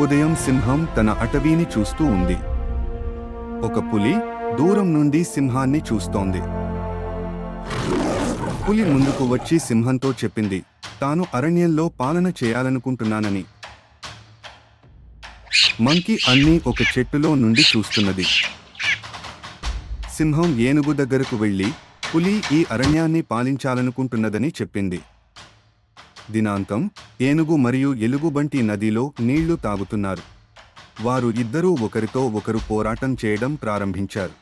ఉదయం సింహం తన అటవీని చూస్తూ ఉంది. ఒక పులి దూరం నుండి సింహాన్ని చూస్తోంది. పులి ముందుకు వచ్చి సింహంతో చెప్పింది తాను అరణ్యంలో పాలన చేయాలనుకుంటున్నానని. మంకీ అన్నీ ఒక చెట్టులో నుండి చూస్తున్నది. సింహం ఏనుగు దగ్గరకు వెళ్ళి పులి ఈ అరణ్యాన్ని పాలించాలనుకుంటున్నదని చెప్పింది. దినాంతం ఏనుగు మరియు ఎలుగుబంటి నదిలో నీళ్ళు తాగుతున్నారు. వారు ఇద్దరూ ఒకరితో ఒకరు పోరాటం చేయడం ప్రారంభించారు.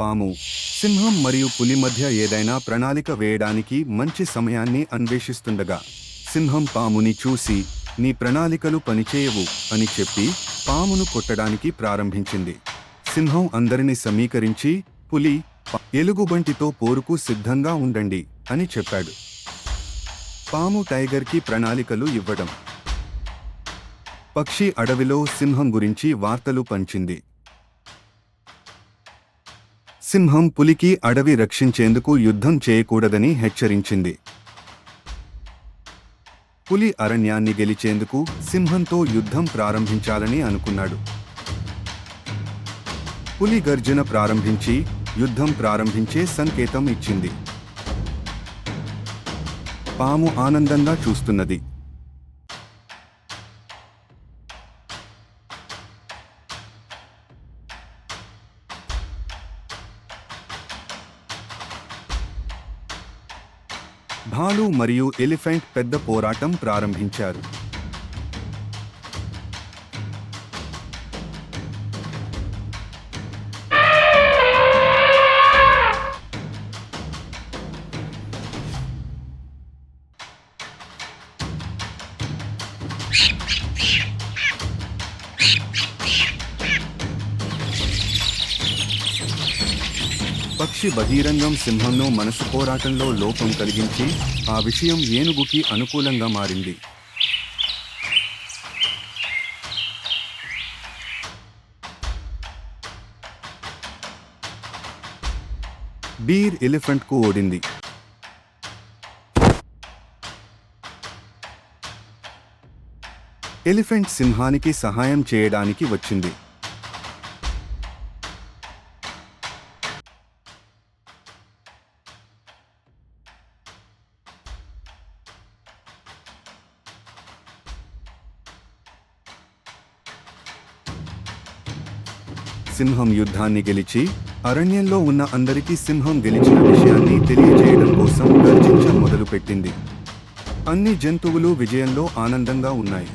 పాము సింహం మరియు పులి మధ్య ఏదైనా ప్రణాళిక వేయడానికి మంచి సమయాన్ని అన్వేషిస్తుండగా సింహం పాముని చూసి నీ ప్రణాళికలు పనిచేయవు అని చెప్పి పామును కొట్టడానికి ప్రారంభించింది. సింహం అందరిని సమీకరించి పులి ఎలుగుబంటితో పోరుకు సిద్ధంగా ఉండండి అని చెప్పాడు. పాము టైగర్కి ప్రణాళికలు ఇవ్వడం. పక్షి అడవిలో సింహం గురించి వార్తలు పంచింది. సింహం పులికి అడవి రక్షించేందుకు యుద్ధం చేయకూడదని హెచ్చరించింది. పులి అరణ్యాన్ని గెలిచేందుకు సింహంతో యుద్ధం ప్రారంభించాలని అనుకున్నాడు. పులి గర్జన ప్రారంభించి యుద్ధం ప్రారంభించే సంకేతం ఇచ్చింది. పాము ఆనందంగా చూస్తున్నది. భాలు మరియు ఎలిఫెంట్ పెద్ద పోరాటం ప్రారంభించారు. పక్షి బహిరంగం సింహంలో మనసు పోరాటంలో లోపం కలిగించి ఆ విషయం ఏనుగుకి అనుకూలంగా మారింది. బీర్ ఎలిఫెంట్కు ఓడింది. ఎలిఫెంట్ సింహానికి సహాయం చేయడానికి వచ్చింది. సింహం యుద్ధాన్ని గెలిచి అరణ్యంలో ఉన్న అందరికీ సింహం గెలిచిన విషయాన్ని తెలియజేయడం కోసం గర్జించ మొదలుపెట్టింది. అన్ని జంతువులు విజయంలో ఆనందంగా ఉన్నాయి.